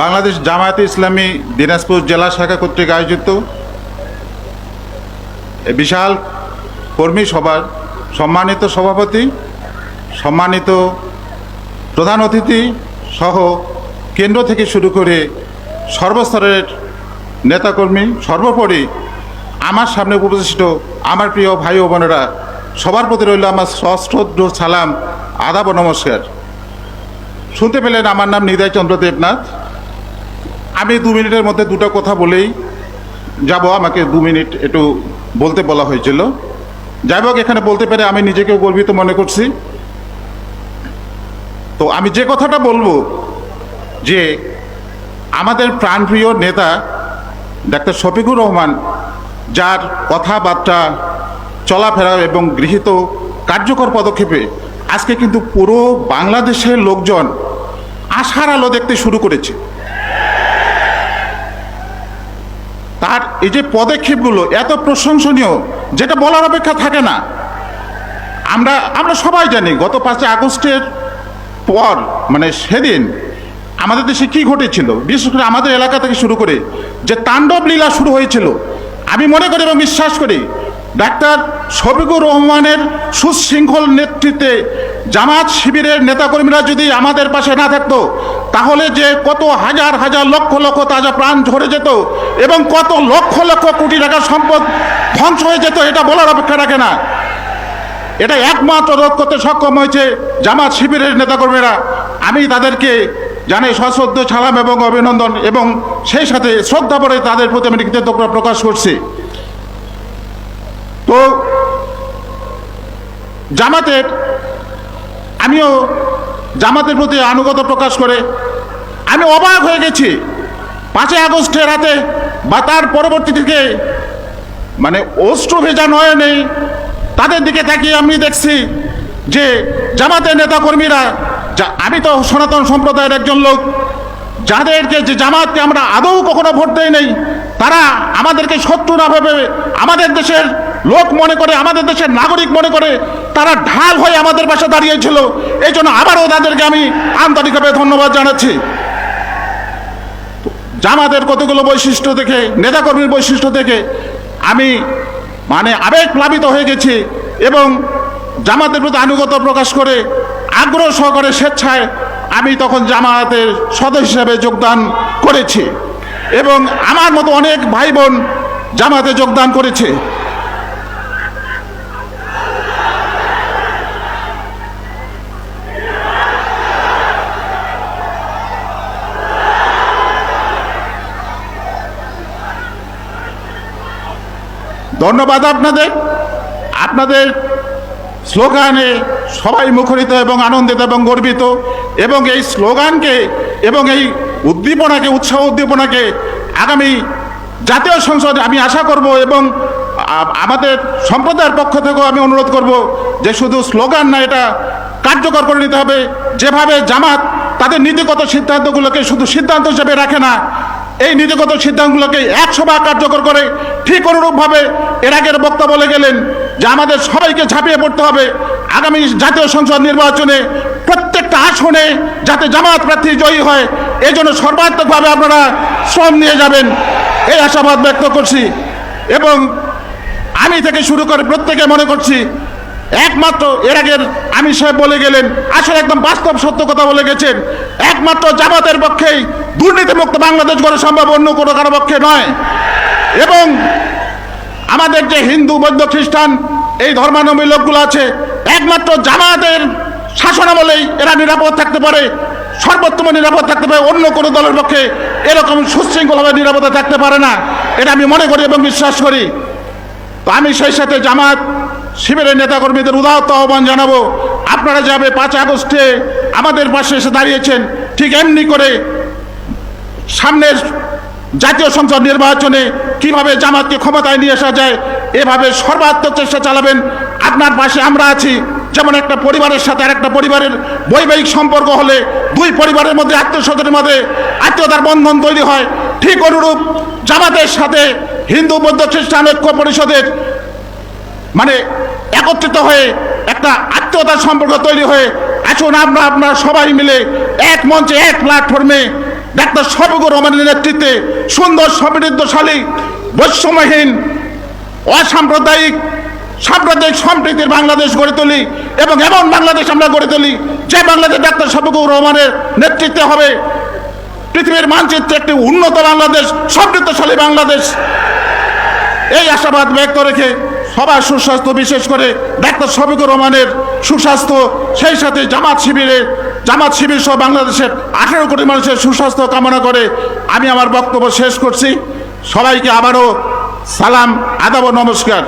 বাংলাদেশ জামায়াতে ইসলামী দিনাজপুর জেলা শাখা কর্তৃক আয়োজিত বিশাল কর্মী সভার সম্মানিত সভাপতি, সম্মানিত প্রধান অতিথি সহ কেন্দ্র থেকে শুরু করে সর্বস্তরের নেতাকর্মী, সর্বোপরি আমার সামনে উপবিষ্ট আমার প্রিয় ভাই ও বোনেরা, সবার প্রতি রইল আমার সশ্রদ্ধ সালাম, আদাব নমস্কার। শুনতে পেলেন আমার নাম নিদায় চন্দ্র দেবনাথ। আমি দু মিনিটের মধ্যে দুটো কথা বলেই যাব। আমাকে দু মিনিট একটু বলতে বলা হয়েছিল। যাই হোক, এখানে বলতে পেরে আমি নিজেকেও গর্বিত মনে করছি। তো আমি যে কথাটা বলব, যে আমাদের প্রাণপ্রিয় নেতা ডাক্তার শফিকুর রহমান, যার কথাবার্তা চলাফেরা এবং গৃহীত কার্যকর পদক্ষেপে আজকে কিন্তু পুরো বাংলাদেশের লোকজন আশার আলো দেখতে শুরু করেছে। তার এই যে পদক্ষেপগুলো এত প্রশংসনীয়, যেটা বলার অপেক্ষা থাকে না। আমরা আমরা সবাই জানি গত পাঁচই আগস্টের পর মানে সেদিন আমাদের দেশে কি ঘটেছিল, বিশেষ করে আমাদের এলাকা থেকে শুরু করে যে তাণ্ডব লীলা শুরু হয়েছিল। আমি মনে করি এবং বিশ্বাস করি ডাক্তার শফিকুর রহমানের সুশৃঙ্খল নেতৃত্বে জামাত শিবিরের নেতাকর্মীরা যদি আমাদের পাশে না থাকতো, তাহলে যে কত হাজার হাজার লক্ষ লক্ষ তাজা প্রাণ ঝরে যেত এবং কত লক্ষ লক্ষ কোটি টাকার সম্পদ ধ্বংস হয়ে যেত, এটা বলার অপেক্ষা রাখে না। এটা একমাত্র রোধ করতে সক্ষম হয়েছে জামাত শিবিরের নেতাকর্মীরা। আমি তাদেরকে জানাই সশ্রদ্ধ, সালাম এবং অভিনন্দন এবং সেই সাথে শ্রদ্ধা পরে তাদের প্রতি আমি কৃতজ্ঞতা প্রকাশ করছি। তো জামাতের, আমিও জামাতের প্রতি আনুগত প্রকাশ করে আমি অবাক হয়ে গেছি। পাঁচই আগস্টের রাতে বা তার পরবর্তী থেকে মানে অস্ত্র ভেজা নয় নেই তাদের দিকে তাকিয়ে আমি দেখছি যে জামাতের নেতাকর্মীরা, যা আমি তো সনাতন সম্প্রদায়ের একজন লোক, যাদেরকে যে জামাতকে আমরা আদৌ কখনো ভোট দেয় নেই, তারা আমাদেরকে শত্রু না ভেবে আমাদের দেশের লোক মনে করে, আমাদের দেশের নাগরিক মনে করে, তারা ঢাল হয়ে আমাদের পাশে দাঁড়িয়েছিল। এই জন্য আবারও তাদেরকে আমি আন্তরিকভাবে ধন্যবাদ জানাচ্ছি। জামাতের কতগুলো বৈশিষ্ট্য দেখে, নেতাকর্মীর বৈশিষ্ট্য দেখে, আমি মানে আবেগ প্লাবিত হয়ে গেছি এবং জামাতের প্রতি আনুগত প্রকাশ করে, আগ্রহ সহকারে স্বেচ্ছায় আমি তখন জামায়াতের সদস্য হিসেবে যোগদান করেছি। এবং আমার মতো অনেক ভাই বোন জামাতে যোগদান করেছে। ধন্যবাদ আপনাদের। আপনাদের স্লোগানে সবাই মুখরিত এবং আনন্দিত এবং গর্বিত এবং এই স্লোগানকে এবং এই উদ্দীপনাকে, উৎসাহ উদ্দীপনাকে আগামী জাতীয় সংসদে আমি আশা করব এবং আমাদের সম্প্রদায়ের পক্ষ থেকেও আমি অনুরোধ করব যে শুধু স্লোগান না, এটা কার্যকর করে নিতে হবে। যেভাবে জামাত তাদের নীতিগত সিদ্ধান্তগুলোকে শুধু সিদ্ধান্ত হিসেবে রাখে না এই নীতিগত সিদ্ধান্তগুলোকে একশো ভাগ কার্যকর করে ঠিক অনুরূপভাবে এর আগের বক্তা বলে গেলেন যে আমাদের সবাইকে ঝাঁপিয়ে পড়তে হবে। আগামী জাতীয় সংসদ নির্বাচনে প্রত্যেকটা আসনে যাতে জামাত প্রার্থী জয়ী হয় এই জন্য সর্বাত্মকভাবে আপনারা শ্রম নিয়ে যাবেন। এই আশাবাদ ব্যক্ত করছি এবং আমি থেকে শুরু করে প্রত্যেকে মনে করছি, একমাত্র এর আগের আমি সাহেব বলে গেলেন, আসলে একদম বাস্তব সত্য কথা বলে গেছেন, একমাত্র জামাতের পক্ষেই দুর্নীতিমুক্ত বাংলাদেশ গড়া সম্ভব অন্য কোনো কারও পক্ষে নয়। এবং আমাদের যে হিন্দু, বৌদ্ধ, খ্রিস্টান এই ধর্মানবী লোকগুলো আছে, একমাত্র জামাতের শাসন শাসনামলেই এরা নিরাপদ থাকতে পারে, সর্বোত্তম নিরাপদ থাকতে পারে, অন্য কোনো দলের পক্ষে এরকম সুশৃঙ্খলভাবে নিরাপদে থাকতে পারে না। এটা আমি মনে করি এবং বিশ্বাস করি। তো আমি সেই সাথে জামাত শিবিরের নেতাকর্মীদের উদাহত আহ্বান জানাব। আপনারা যাবে পাঁচ আগস্টে আমাদের পাশে এসে দাঁড়িয়েছেন, ঠিক এমনি করে সামনের জাতীয় সংসদ নির্বাচনে কীভাবে জামাতকে ক্ষমতায় নিয়ে আসা যায়, এভাবে সর্বাত্মক চেষ্টা চালাবেন। আপনার পাশে আমরা আছি। যেমন একটা পরিবারের সাথে আর একটা পরিবারের বৈবাহিক সম্পর্ক হলে দুই পরিবারের মধ্যে আত্মীয় স্বজনের মধ্যে আত্মীয়তার বন্ধন তৈরি হয়। ঠিক অনুরূপ জামাতের সাথে হিন্দু বৌদ্ধ খ্রিস্টান ঐক্য পরিষদের মানে একত্রিত হয়ে একটা আত্মীয়তার সম্পর্ক তৈরি হয়ে আসুন আমরা আপনারা সবাই মিলে এক মঞ্চে, এক প্ল্যাটফর্মে ডাক্তার শফিকুর রহমানের নেতৃত্বে সুন্দর সমৃদ্ধশালী, বৈষম্যহীন, অসাম্প্রদায়িক, সাম্প্রদায়িক সম্প্রীতির বাংলাদেশ গড়ে তুলি এবং এমন বাংলাদেশ আমরা গড়ে তুলি যে বাংলাদেশ ডাক্তার শফিকুর রহমানের নেতৃত্বে হবে। পৃথিবীর মানচিত্রে একটি উন্নত বাংলাদেশ, সমৃদ্ধশালী বাংলাদেশ। এই আশাবাদ ব্যক্ত রেখে সবার সুস্বাস্থ্য বিশেষ করে ডাক্তার শফিকুর রহমানের সুস্বাস্থ্য, সেই সাথে জামাত শিবিরের জামাত শিবির সহ বাংলাদেশের আঠেরো কোটি মানুষের সুস্বাস্থ্য কামনা করে আমি আমার বক্তব্য শেষ করছি। সবাইকে আবারও সালাম, আদাব নমস্কার।